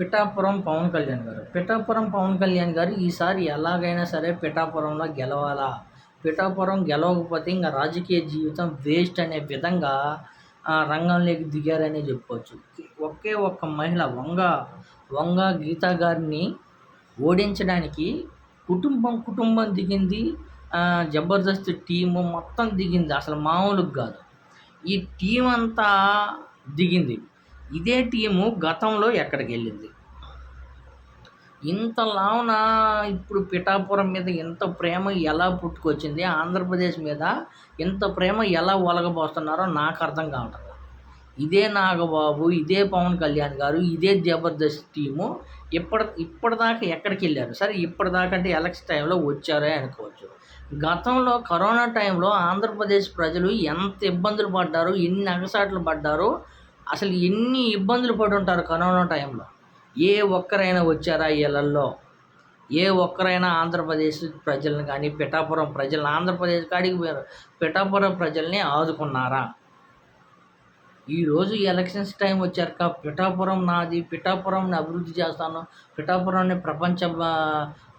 పిఠాపురం పవన్ కళ్యాణ్ గారు. పిఠాపురం పవన్ కళ్యాణ్ గారు ఈసారి ఎలాగైనా సరే పిఠాపురంలో గెలవాలా? పిఠాపురం గెలవకపోతే ఇంకా రాజకీయ జీవితం వేస్ట్ అనే విధంగా రంగంలోకి దిగారనే చెప్పుకోవచ్చు. ఒకే ఒక్క మహిళ వంగ వంగ గీత గారిని ఓడించడానికి కుటుంబం కుటుంబం దిగింది జబర్దస్త్ టీము మొత్తం దిగింది. అసలు మామూలుగా కాదు. ఈ టీం అంతా దిగింది. ఇదే టీము గతంలో ఎక్కడికి వెళ్ళింది? ఇంత లావున ఇప్పుడు పిఠాపురం మీద ఇంత ప్రేమ ఎలా పుట్టుకొచ్చింది? ఆంధ్రప్రదేశ్ మీద ఇంత ప్రేమ ఎలా ఒలగబోస్తున్నారో నాకు అర్థం కావట్లేదు. ఇదే నాగబాబు ఇదే పవన్ కళ్యాణ్ గారు ఇదే జబర్దస్త్ టీము ఇప్పటి ఇప్పటిదాకా ఎక్కడికి వెళ్ళారు? సరే ఇప్పటిదాకా అంటే ఎలక్షన్ టైంలో వచ్చారే అనుకోవచ్చు. గతంలో కరోనా టైంలో ఆంధ్రప్రదేశ్ ప్రజలు ఎంత ఇబ్బందులు పడ్డారు ఎన్ని అగసాట్లు పడ్డారో అసలు ఎన్ని ఇబ్బందులు పడి ఉంటారు కరోనా టైంలో? ఏ ఒక్కరైనా వచ్చారా ఇళ్ళల్లో? ఏ ఒక్కరైనా ఆంధ్రప్రదేశ్ ప్రజలను కానీ పిఠాపురం ప్రజలను ఆంధ్రప్రదేశ్ కాడికి పోయారు. పిఠాపురం ప్రజల్ని ఆదుకున్నారా? ఈరోజు ఎలక్షన్స్ టైం వచ్చాక పిఠాపురం నాది పిఠాపురంని అభివృద్ధి చేస్తాను పిఠాపురాన్ని ప్రపంచ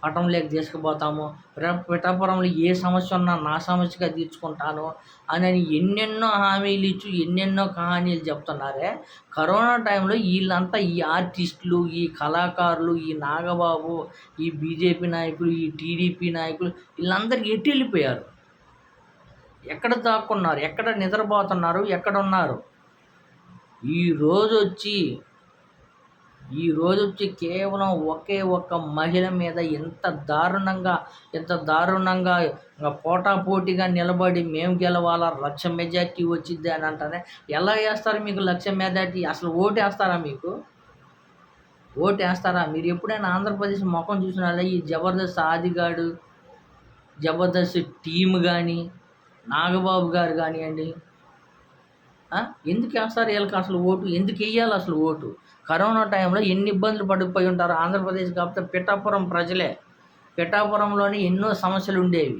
పటంలోకి తీసుకుపోతాము పిఠాపురంలో ఏ సమస్య ఉన్నా నా సమస్యగా తీర్చుకుంటాను అని ఎన్నెన్నో హామీలు ఇచ్చి ఎన్నెన్నో కహానీలు చెప్తున్నారే. కరోనా టైంలో వీళ్ళంతా ఈ ఆర్టిస్టులు ఈ కళాకారులు ఈ నాగబాబు ఈ బీజేపీ నాయకులు ఈ టీడీపీ నాయకులు వీళ్ళందరికీ ఎట్టి వెళ్ళిపోయారు? ఎక్కడ దాక్కున్నారు? ఎక్కడ నిద్రపోతున్నారు? ఎక్కడ ఉన్నారు ఈ రోజు వచ్చి ఈ వచ్చి కేవలం ఒకే ఒక్క మహిళ మీద ఎంత దారుణంగా ఎంత దారుణంగా ఇంకా పోటాపోటీగా నిలబడి మేము గెలవాలా లక్ష మెజార్టీ వచ్చింది అని అంటారే ఎలా వేస్తారు మీకు లక్ష మెజార్టీ? అసలు ఓటు వేస్తారా మీకు? ఓటు వేస్తారా? మీరు ఎప్పుడైనా ఆంధ్రప్రదేశ్ ముఖం చూసిన ఈ జబర్దస్త్ ఆదిగాడు జబర్దస్త్ టీమ్ కానీ నాగబాబు గారు కానివ్వండి ఎందుకు వేస్తారు వీళ్ళకి అసలు ఓటు? ఎందుకు వేయాలి అసలు ఓటు? కరోనా టైంలో ఎన్ని ఇబ్బందులు పడిపోయి ఉంటారు? ఆంధ్రప్రదేశ్ కాకపోతే పిఠాపురం ప్రజలే. పిఠాపురంలోని ఎన్నో సమస్యలు ఉండేవి.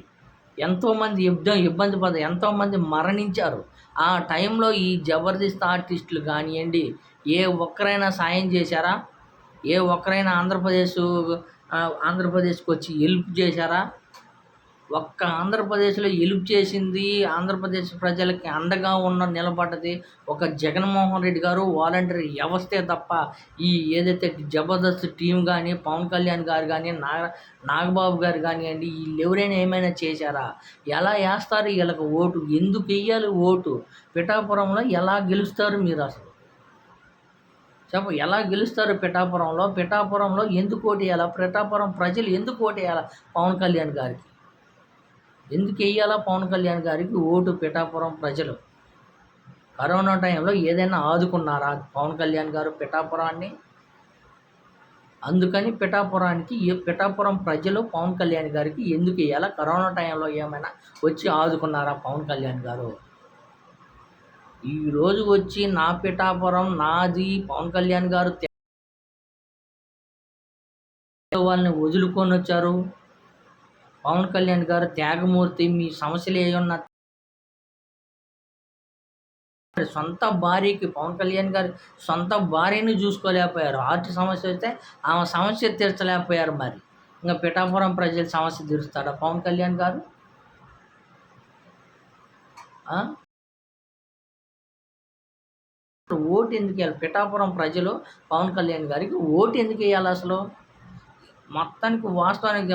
ఎంతోమంది ఇబ్బంది ఇబ్బంది పడ ఎంతోమంది మరణించారు. ఆ టైంలో ఈ జబర్దస్త్ ఆర్టిస్టులు కానివ్వండి ఏ ఒక్కరైనా సాయం చేశారా? ఏ ఒక్కరైనా ఆంధ్రప్రదేశ్ ఆంధ్రప్రదేశ్కి వచ్చి హెల్ప్ చేశారా? ఒక్క ఆంధ్రప్రదేశ్లో హెల్ప్ చేసింది. ఆంధ్రప్రదేశ్ ప్రజలకి అండగా ఉన్న నిలబడ్డది ఒక జగన్మోహన్ రెడ్డి గారు. వాలంటరీ వ్యవస్థే తప్ప ఈ ఏదైతే జబర్దస్త్ టీం కానీ పవన్ కళ్యాణ్ గారు కానీ నాగ నాగబాబు గారు కానివ్వండి వీళ్ళు ఎవరైనా ఏమైనా చేశారా? ఎలా వేస్తారు వీళ్ళకి ఓటు? ఎందుకు వెయ్యాలి ఓటు? పిఠాపురంలో ఎలా గెలుస్తారు మీరు అసలు? చెప్ప ఎలా గెలుస్తారు పిఠాపురంలో? పిఠాపురంలో ఎందుకు ఓటు వేయాలా? పిఠాపురం ప్రజలు ఎందుకు ఓటు వేయాలా? పవన్ కళ్యాణ్ గారికి. ఎందుకు వేయాలా పవన్ కళ్యాణ్ గారికి ఓటు పిఠాపురం ప్రజలు? కరోనా టైంలో ఏదైనా ఆదుకున్నారా పవన్ కళ్యాణ్ గారు పిఠాపురాన్ని? అందుకని పిఠాపురానికి ఏ పిఠాపురం ప్రజలు పవన్ కళ్యాణ్ గారికి ఎందుకు వేయాలా? కరోనా టైంలో ఏమైనా వచ్చి ఆదుకున్నారా పవన్ కళ్యాణ్ గారు? ఈ రోజు వచ్చి నా పిఠాపురం నాది పవన్ కళ్యాణ్ గారు వాళ్ళని వదులుకొని వచ్చారు. పవన్ కళ్యాణ్ గారు త్యాగమూర్తి మీ సమస్యలు ఏమన్నా సొంత భార్యకి పవన్ కళ్యాణ్ గారి సొంత భార్యని చూసుకోలేకపోయారు. ఆర్థిక సమస్య వస్తే ఆమె సమస్య తీర్చలేకపోయారు మరి. ఇంకా పిఠాపురం ప్రజల సమస్య తీరుస్తాడా పవన్ కళ్యాణ్ గారు? ఓటు ఎందుకు వేయాలి పిఠాపురం ప్రజలు పవన్ కళ్యాణ్ గారికి ఓటు ఎందుకు వేయాలి అసలు? మొత్తానికి వాస్తవానికి